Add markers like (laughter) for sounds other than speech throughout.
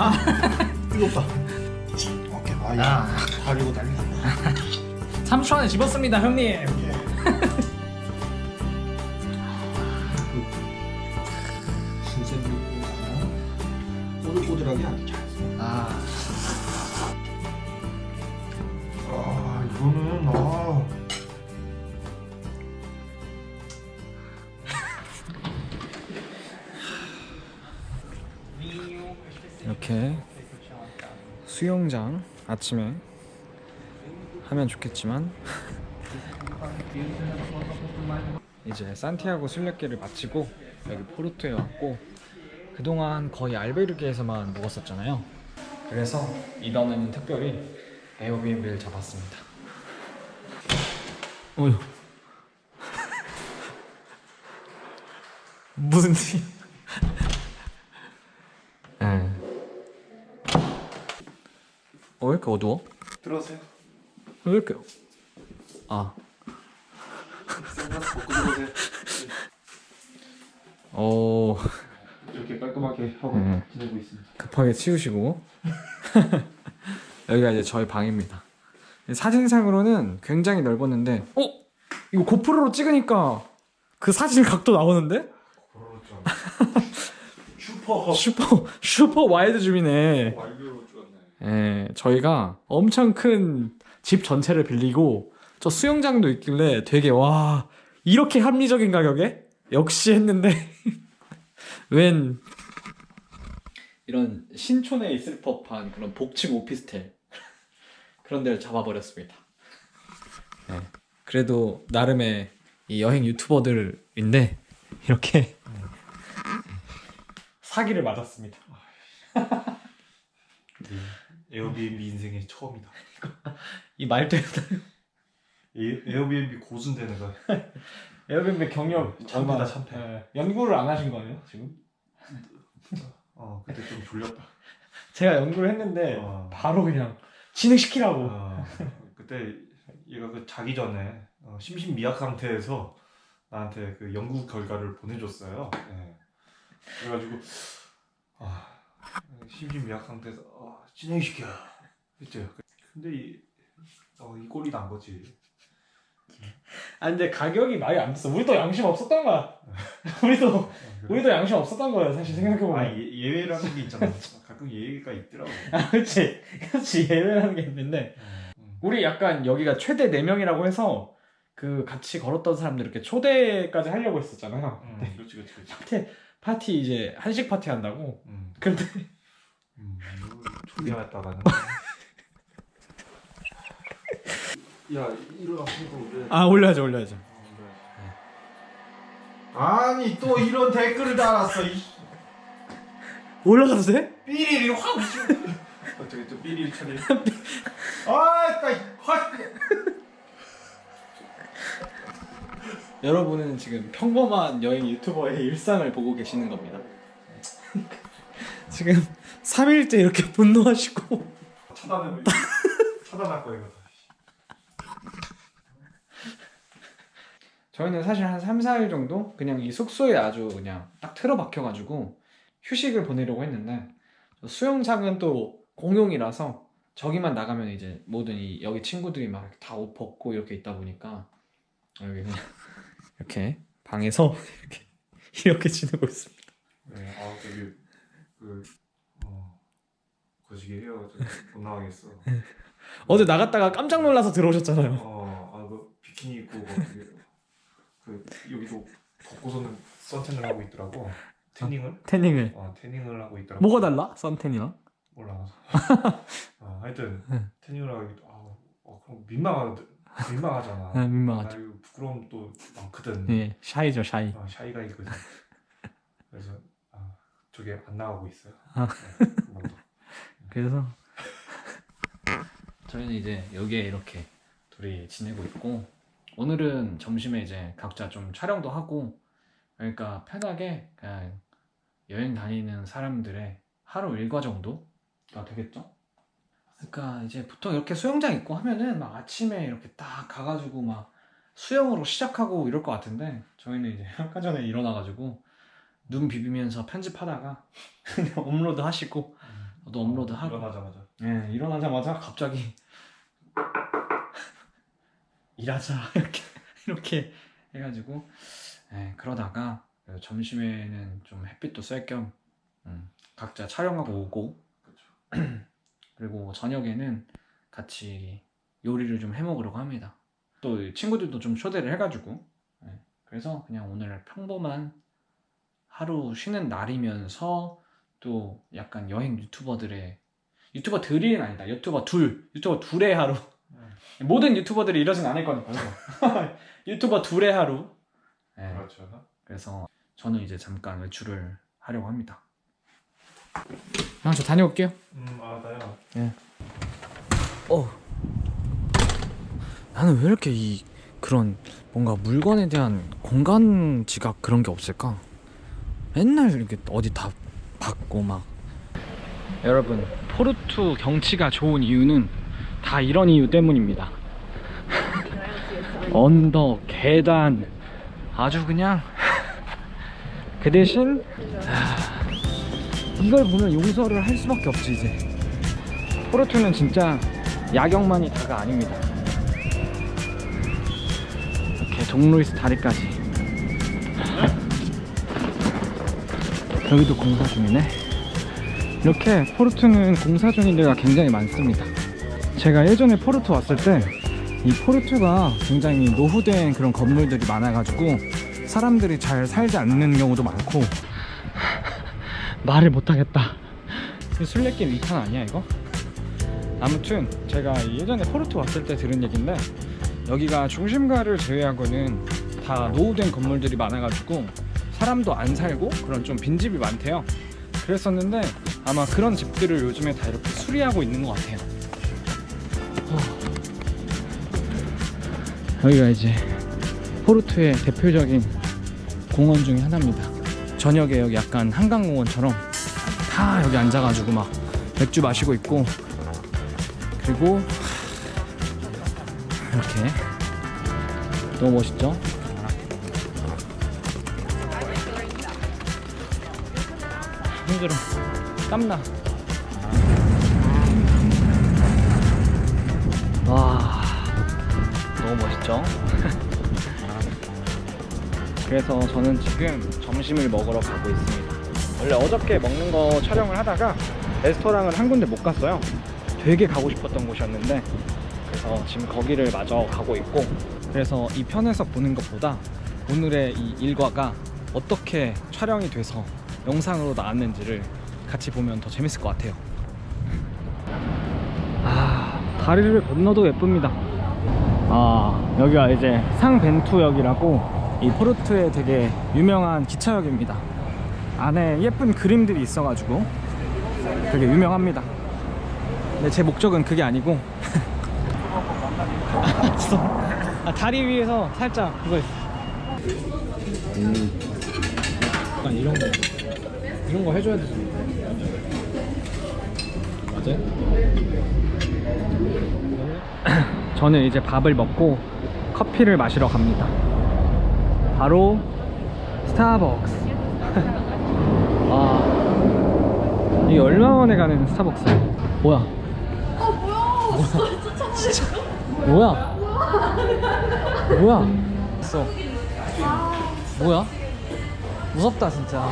아. 아. 뜨겁다. 오케이, 아, 야, 달리고 달리고. 3초 안에 집었습니다 형님 아주 잘 써. 아 아, 수영장 아침에 하면 좋겠지만 이제 산티아고 순례길을 마치고 여기 포르투에 왔고 그동안 거의 알베르게에서만 묵었었잖아요 그래서 이번에는 특별히 에어비앤비를 잡았습니다 어휴 (laughs) 무슨 티? 네. 왜 이렇게 어두워? 들어오세요. 왜 이렇게 아 선글라스 벗고 들어오세요. 어... 이렇게 깔끔하게 하고 네. 지내고 있습니다. 급하게 치우시고 (laughs) 여기가 이제 저희 방입니다 사진상으로는 굉장히 넓었는데 어? 이거 고프로로 찍으니까 그 사진 각도 나오는데? 슈퍼 (laughs) 슈퍼 슈퍼 와이드 줌이네 찍었네. 예, 저희가 엄청 큰 집 전체를 빌리고 저 수영장도 있길래 되게 와 이렇게 합리적인 가격에 역시 했는데 (laughs) 웬 이런 신촌에 있을 법한 그런 복층 오피스텔 (laughs) 그런 데를 잡아버렸습니다. 예, 그래도 나름의 이 여행 유튜버들인데 이렇게 사기를 맞았습니다. (laughs) 네. 에어비앤비 인생의 처음이다. (laughs) 이 말도 에, 에어비앤비 고순 되는 거야. 에어비앤비 경력 참패다, 참패. 예, 연구를 안 하신 거예요 지금? 어, 그때 좀 졸렸다. (laughs) 제가 연구를 했는데 어. 바로 그냥 진행시키라고. 어, 그때 얘가 그 자기 전에 어, 심신미약 상태에서 나한테 그 연구 결과를 보내줬어요. 예. 그래가지고 아, 심신미약 상태에서 어, 진행시켜 했죠. 근데 이, 어, 이 꼴이 난 거지. 아 근데 가격이 말이 안 됐어. 우리도 양심 없었던 거야. (laughs) 우리도? 우리도 양심 없었던 거야. 사실 생각해 아, 보면. 예, 예외라는 게 있잖아. 가끔 예외가 있더라고. (laughs) 아 그렇지, 그렇지 예외라는 게 있는데 음. 우리 약간 여기가 최대 4 명이라고 해서 그 같이 걸었던 사람들 이렇게 초대까지 하려고 했었잖아요. 음, 그렇지, 그렇지, 그렇지. 파티 파티 이제 한식 파티 한다고. 음, 근데 음, 초대했다가는. (laughs) 야, 일어나시고 그래. 아 올려야죠, 올려야죠. 아니 또 이런 댓글을 달았어. 이 올라가도 돼? 삐리리 확. 어떻게 또 삐리리 처리? (laughs) 아, 나 확. 여러분은 지금 평범한 여행 유튜버의 일상을 보고 계시는 겁니다. (laughs) 지금 3일째 이렇게 (laughs) 분노하시고 차단해. (laughs) 차단할 거야 이거. 저희는 사실 한 3, 4일 정도 그냥 이 숙소에 아주 그냥 딱 틀어박혀 가지고 휴식을 보내려고 했는데 수영장은 또 공용이라서 저기만 나가면 이제 모든 이 여기 친구들이 막 다 옷 벗고 이렇게 있다 보니까 여기 그냥 (laughs) 이렇게 방에서 이렇게 이렇게 지내고 있습니다. 네, 아 저기 그 어. 거시기 해요. 못 나가겠어. (laughs) 어제 나갔다가 깜짝 놀라서 들어오셨잖아요. 어, 아, 그 비키니 입고 그 여기도 벗고서는 선탠을 하고 있더라고. 태닝을? 태닝을 어, 태닝을 하고 있더라고. 뭐가 달라? 썬텐이랑? 몰라. (laughs) 어, 하여튼 응. 태닝을 하고 있- 아, 어, 그럼 민망하 민망하잖아. 네, 민망하죠. 나 이거 부끄러움도 많거든. 예, 샤이죠, 샤이. 어, 샤이가 있거든. (laughs) 그래서 아, 저게 안 나가고 있어요. 아. 네. 그래서 (laughs) 저희는 이제 여기에 이렇게 둘이 지내고 있고 오늘은 점심에 이제 각자 좀 촬영도 하고 그러니까 편하게 그냥 여행 다니는 사람들의 하루 일과 정도가 되겠죠? 그러니까 이제 보통 이렇게 수영장 있고 하면은 막 아침에 이렇게 딱 가가지고 막 수영으로 시작하고 이럴 것 같은데 저희는 이제 아까 전에 일어나가지고 눈 비비면서 편집하다가 (laughs) 업로드 하시고 저 도 업로드 하고 일어나자마자. 예, 일어나자마자 갑자기 (laughs) 일하자 (laughs) 이렇게 이렇게 해가지고 예, 그러다가 그 점심에는 좀 햇빛도 쐴겸 음, 각자 촬영하고 오고 (clears throat) 그리고 저녁에는 같이 요리를 좀 해먹으려고 합니다. 또 친구들도 좀 초대를 해가지고 예, 그래서 그냥 오늘 평범한 하루 쉬는 날이면서 또 약간 여행 유튜버들의 유튜버 들이는 아니다. 유튜버 둘, 유튜버 둘의 하루. 모든 유튜버들이 이러진 않을 거니까요. (laughs) 유튜버 둘의 하루. 네, 그렇죠. 그래서 저는 이제 잠깐 외출을 하려고 합니다. 형, 저 다녀올게요. 음, 알아요. 어. 나는 왜 이렇게 이 그런 뭔가 물건에 대한 공간 지각 그런 게 없을까? 맨날 이렇게 어디 다 받고 막. 여러분, 포르투 경치가 좋은 이유는 다 이런 이유 때문입니다. (laughs) 언덕, 계단, 아주 그냥 (laughs) 그 대신 아, 이걸 보면 용서를 할 수밖에 없지 이제. 포르투는 진짜 야경만이 다가 아닙니다. 이렇게 동루이스 다리까지. 여기도 공사 중이네. 이렇게 포르투는 공사 중인 데가 굉장히 많습니다. 제가 예전에 포르투 왔을 때 이 포르투가 굉장히 노후된 그런 건물들이 많아가지고 사람들이 잘 살지 않는 경우도 많고 (laughs) 말을 못하겠다. 이 술래길 2탄 아니야 이거? 아무튼 제가 예전에 포르투 왔을 때 들은 얘긴데 여기가 중심가를 제외하고는 다 노후된 건물들이 많아가지고 사람도 안 살고 그런 좀 빈집이 많대요. 그랬었는데 아마 그런 집들을 요즘에 다 이렇게 수리하고 있는 것 같아요. 어. 여기가 이제 포르투의 대표적인 공원 중에 하나입니다. 저녁에 여기 약간 한강공원처럼 다 여기 앉아가지고 막 맥주 마시고 있고 그리고 이렇게 너무 멋있죠? 힘들어 땀나. 와 너무 멋있죠? (laughs) 그래서 저는 지금 점심을 먹으러 가고 있습니다. 원래 어저께 먹는 거 촬영을 하다가 레스토랑을 한 군데 못 갔어요. 되게 가고 싶었던 곳이었는데 그래서 지금 거기를 마저 가고 있고 그래서 이 편에서 보는 것보다 오늘의 이 일과가 어떻게 촬영이 돼서 영상으로 나왔는지를 같이 보면 더 재밌을 것 같아요. 아 다리를 건너도 예쁩니다. 아 여기가 이제 상벤투역이라고 이 포르투의 되게 유명한 기차역입니다. 안에 예쁜 그림들이 있어가지고 되게 유명합니다. 근데 제 목적은 그게 아니고 (laughs) 아, 다리 위에서 살짝 그거 있어 약간 이런 거 이런 거 해줘야 되지 맞아요? (clears throat) 저는 이제 밥을 먹고 커피를 마시러 갑니다 바로 스타벅스 (laughs) 아 이게 얼마 만에 가는 스타벅스야 뭐야 아 뭐야? 진짜 뭐야? 뭐야? (laughs) 있어. 뭐야? 무섭다 진짜.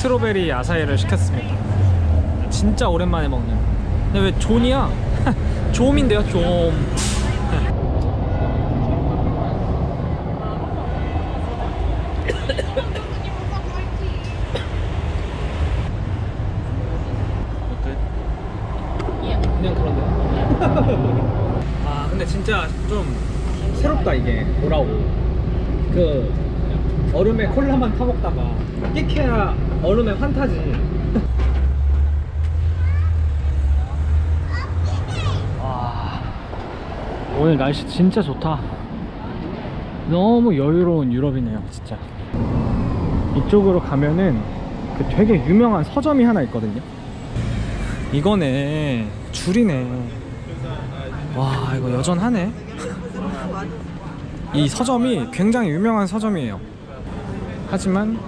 스트로베리 아사히를 시켰습니다. 진짜 오랜만에 먹는. 근데 왜 존이야? (laughs) 좀인데요, 좀. 아그 콜라만 타먹다가 끼케야 얼음에 환타지. 와. 오늘 날씨 진짜 좋다. 너무 여유로운 유럽이네요 진짜. 이쪽으로 가면은 그 되게 유명한 서점이 하나 있거든요. 이거네. 줄이네. 와 이거 여전하네. (laughs) 이 서점이 굉장히 유명한 서점이에요. 하지만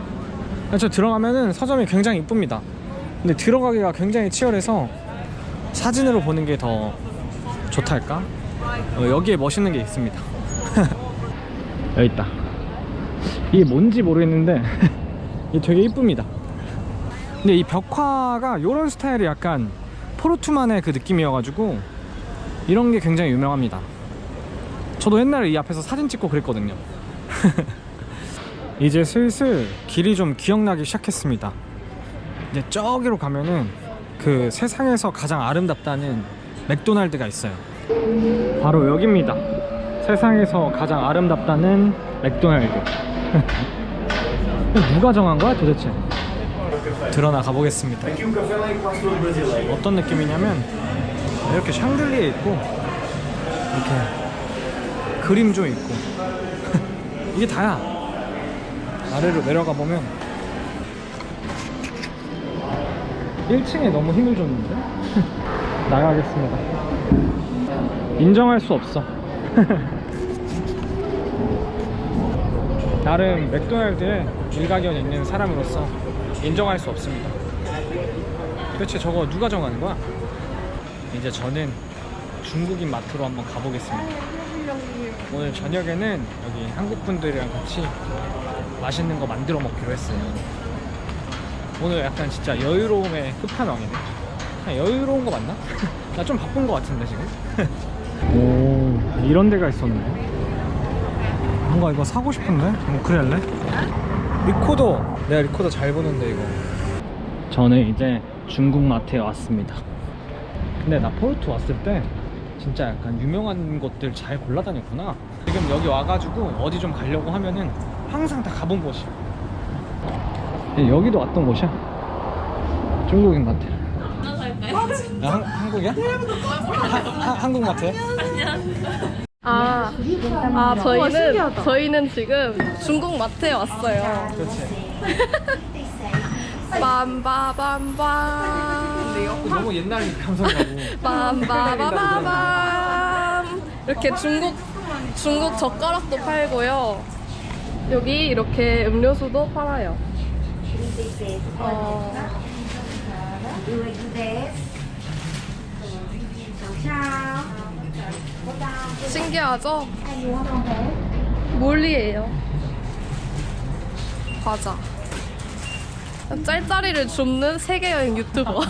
저 들어가면은 서점이 굉장히 이쁩니다. 근데 들어가기가 굉장히 치열해서 사진으로 보는 게 더 좋달까? 어, 여기에 멋있는 게 있습니다. (laughs) 여기 있다. 이게 뭔지 모르겠는데 (laughs) 이게 되게 이쁩니다. 근데 이 벽화가 이런 스타일이 약간 포르투만의 그 느낌이어가지고 이런 게 굉장히 유명합니다. 저도 옛날에 이 앞에서 사진 찍고 그랬거든요. (laughs) 이제 슬슬 길이 좀 기억나기 시작했습니다. 이제 저기로 가면은 그 세상에서 가장 아름답다는 맥도날드가 있어요. 바로 여기입니다. 세상에서 가장 아름답다는 맥도날드. (laughs) 누가 정한 거야 도대체? 드러나 가보겠습니다. 어떤 느낌이냐면 이렇게 샹들리에 있고 이렇게 그림조 있고 (laughs) 이게 다야. 아래로 내려가 보면 1층에 너무 힘을 줬는데 (laughs) 나가겠습니다. 인정할 수 없어. (laughs) 나름 맥도날드에 일가견 있는 사람으로서 인정할 수 없습니다. 도대체 저거 누가 정하는 거야? 이제 저는 중국인 마트로 한번 가보겠습니다. 오늘 저녁에는 여기 한국 분들이랑 같이 맛있는 거 만들어 먹기로 했어요. 오늘 약간 진짜 여유로움의 끝판왕이네. 여유로운 거 맞나? (laughs) 나 좀 바쁜 거 같은데 지금. (laughs) 오 이런 데가 있었네. 뭔가 이거 사고 싶은데? 뭐 그래 할래? 리코더. 내가 리코더 잘 보는데 이거. 저는 이제 중국 마트에 왔습니다. 근데 나 포르투 왔을 때 진짜 약간 유명한 곳들 잘 골라다녔구나. 지금 여기 와가지고 어디 좀 가려고 하면은 항상 다 가본 곳이야. 예, 여기도 왔던 곳이야. 중국인 마트. 아, 한, 한국이야? 하, 하, 한국 마트야? 아, 아 저희는 저희는 지금 중국 마트에 왔어요. 그렇지. (laughs) 빰바밤밤. 너무 옛날 감성이라고. 빰바바바밤. 이렇게 중국 중국 젓가락도 팔고요. 여기 이렇게 음료수도 팔아요. 어, 신기하죠? 몰리예요. 과자. 짤짜리를 줍는 세계 여행 유튜버.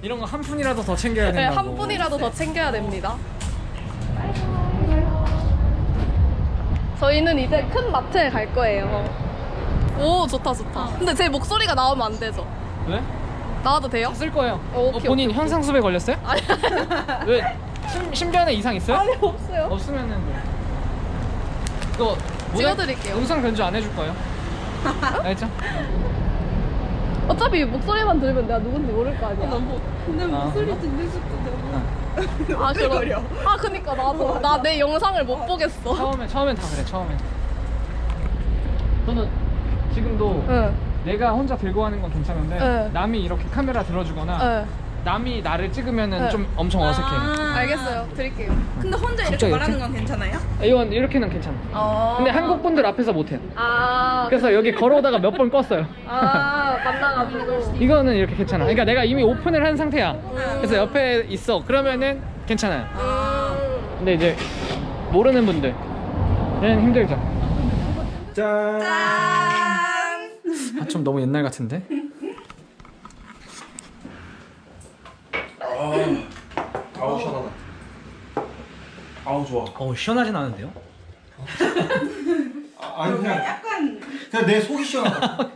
이런 거 한 푼이라도 더 챙겨야 네, 된다고. 한 분이라도 더 챙겨야 됩니다. 저희는 이제 큰 마트에 갈 거예요. 오, 좋다, 좋다. 근데 제 목소리가 나오면 안 되죠? 왜? 나와도 돼요? 쓸 거예요. 어, 어, 오케이, 본인 오케이, 현상수배 걸렸어요? 아니, 왜? 신, 신변에 이상 있어요? 아니, 없어요. 없으면은 뭐. 이거 찍어드릴게요. 영상 변조 안 해줄 거예요? (laughs) 알죠? 어차피 목소리만 들으면 내가 누군지 모를 거 아니야. 근데 목소리 듣는 수도 아, 그럼. 아, 그니까 나도. 나 내 영상을 못 보겠어. 처음에 처음엔 다 그래. 처음엔. 저는 지금도 응, 내가 혼자 들고 하는 건 괜찮은데 네. 남이 이렇게 카메라 들어주거나 응. 남이 나를 찍으면은 네. 좀 엄청 어색해. 알겠어요. 드릴게요. 근데 혼자 이렇게 갑자기 말하는 이렇게? 건 괜찮아요? 이건 이렇게는 괜찮아. 어. 근데 한국 분들 앞에서 못해요. 아, 그래서 여기 걸어오다가 몇 번 껐어요. 아, 만나가지고. 이거는 이렇게 괜찮아. 그러니까 내가 이미 오픈을 한 상태야. 그래서 옆에 있어. 그러면은 괜찮아요. 음. 근데 이제 모르는 분들 얘는 힘들죠. 짠. 아, 좀 너무 옛날 같은데? 아우 시원하다. 아우 좋아. 어 시원하진 않은데요? 아, 아니 그냥 약간 그냥 내 속이 시원하다.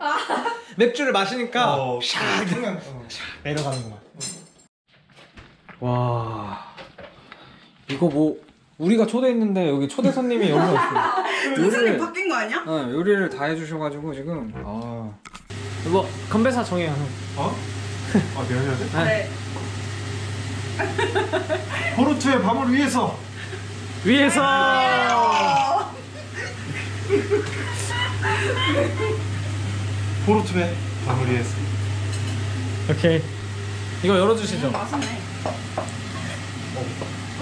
맥주를 마시니까 어, 그냥 어. 내려가는구만. 와 이거 뭐 우리가 초대했는데 여기 초대 손님이 여기 없어. 요즘에 바뀐 거 아니야? 어, 요리를 다 해주셔가지고 지금 아 이거 건배사 정해요. 형. 어? 아 내가 해야 돼? 네. 포르투의 밤을 위해서. 위에서 포르투의 밤을 위해서. 오케이 이거 열어주시죠. 맛있네.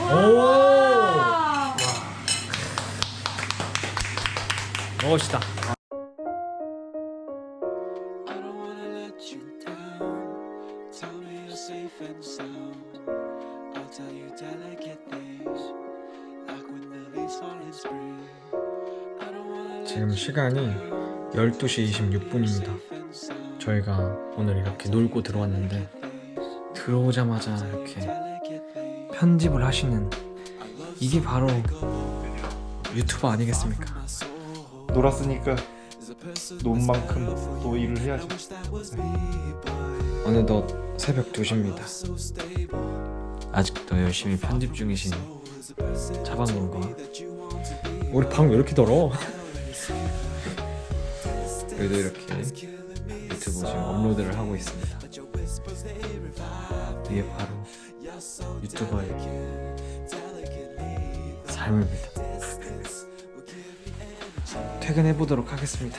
오 먹읍시다. 시간이 12시 26분입니다. and sound. 저희가 오늘 이렇게 놀고 들어왔는데 들어오자마자 이렇게 편집을 하시는 이게 바로 유튜버 아니겠습니까? 놀았으니까 논 만큼 또 일을 해야지. 어느덧 새벽 2시입니다. 아직도 열심히 편집 중이신 자방님과 (laughs) 우리 방 왜 이렇게 더러? 그래도 이렇게 유튜브 지금 업로드를 하고 있습니다. 이게 바로 유튜버의 삶입니다. 퇴근해 보도록 하겠습니다.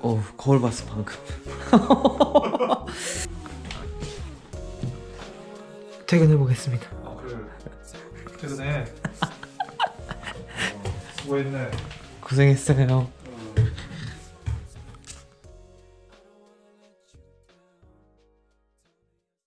어 거울 봤어 방금. (laughs) 퇴근해 보겠습니다. 아 그래. 퇴근해. 어, 수고했네. 고생했어요.